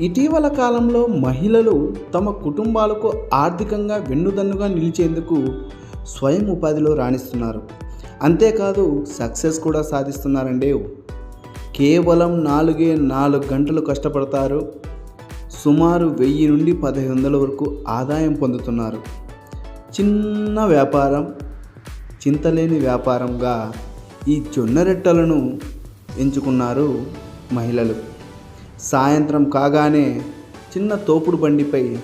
ఇటీవల కాలంలో మహిళలు తమ కుటుంబాలకు ఆర్థికంగా వెన్నుదన్నుగా నిలిచేందుకు స్వయం ఉపాధిలో రాణిస్తున్నారు. అంతేకాదు సక్సెస్ కూడా సాధిస్తున్నారండి. కేవలం నాలుగే నాలుగు గంటలు కష్టపడతారు. సుమారు వెయ్యి నుండి పదిహేను వందల వరకు ఆదాయం పొందుతున్నారు. చిన్న వ్యాపారం చింతలేని వ్యాపారంగా ఈ జొన్న రొట్టెలను ఎంచుకున్నారు మహిళలు. సాయంత్రం కాగానే చిన్న తోపుడు బండిపై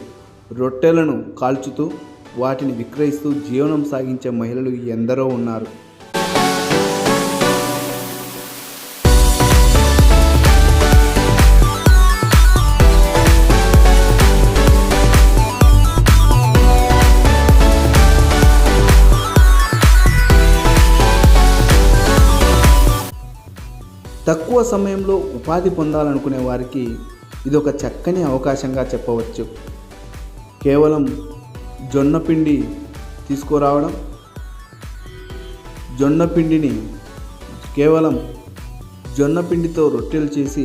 రొట్టెలను కాల్చుతూ వాటిని విక్రయిస్తూ జీవనం సాగించే మహిళలు ఎందరో ఉన్నారు. తక్కువ సమయంలో ఉపాధి పొందాలనుకునే వారికి ఇది ఒక చక్కని అవకాశంగా చెప్పవచ్చు. కేవలం జొన్న పిండి తీసుకురావడం జొన్న పిండిని కేవలం జొన్న పిండితో రొట్టెలు చేసి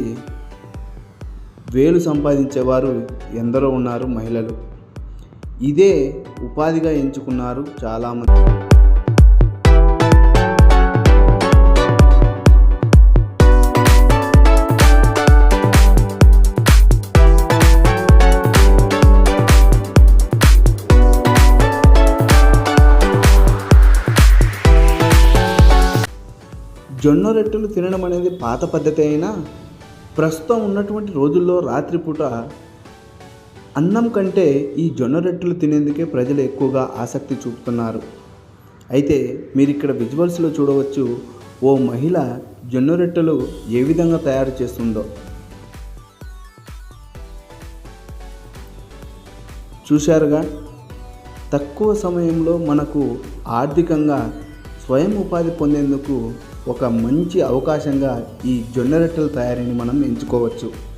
వేలు సంపాదించేవారు ఎందరో ఉన్నారు మహిళలు. ఇదే ఉపాధిగా ఎంచుకున్నారు చాలామంది. జొన్న రొట్టెలు తినడం అనేది పాత పద్ధతి అయినా ప్రస్తుతం ఉన్నటువంటి రోజుల్లో రాత్రిపూట అన్నం కంటే ఈ జొన్న రొట్టెలు తినేందుకే ప్రజలు ఎక్కువగా ఆసక్తి చూపుతున్నారు. అయితే మీరు ఇక్కడ విజువల్స్లో చూడవచ్చు ఓ మహిళ జొన్న రొట్టెలు ఏ విధంగా తయారు చేస్తుందో. చూశారుగా తక్కువ సమయంలో మనకు ఆర్థికంగా స్వయం ఉపాధి పొందేందుకు ఒక మంచి అవకాశంగా ఈ జొన్న రొట్టెల తయారీని మనం ఎంచుకోవచ్చు.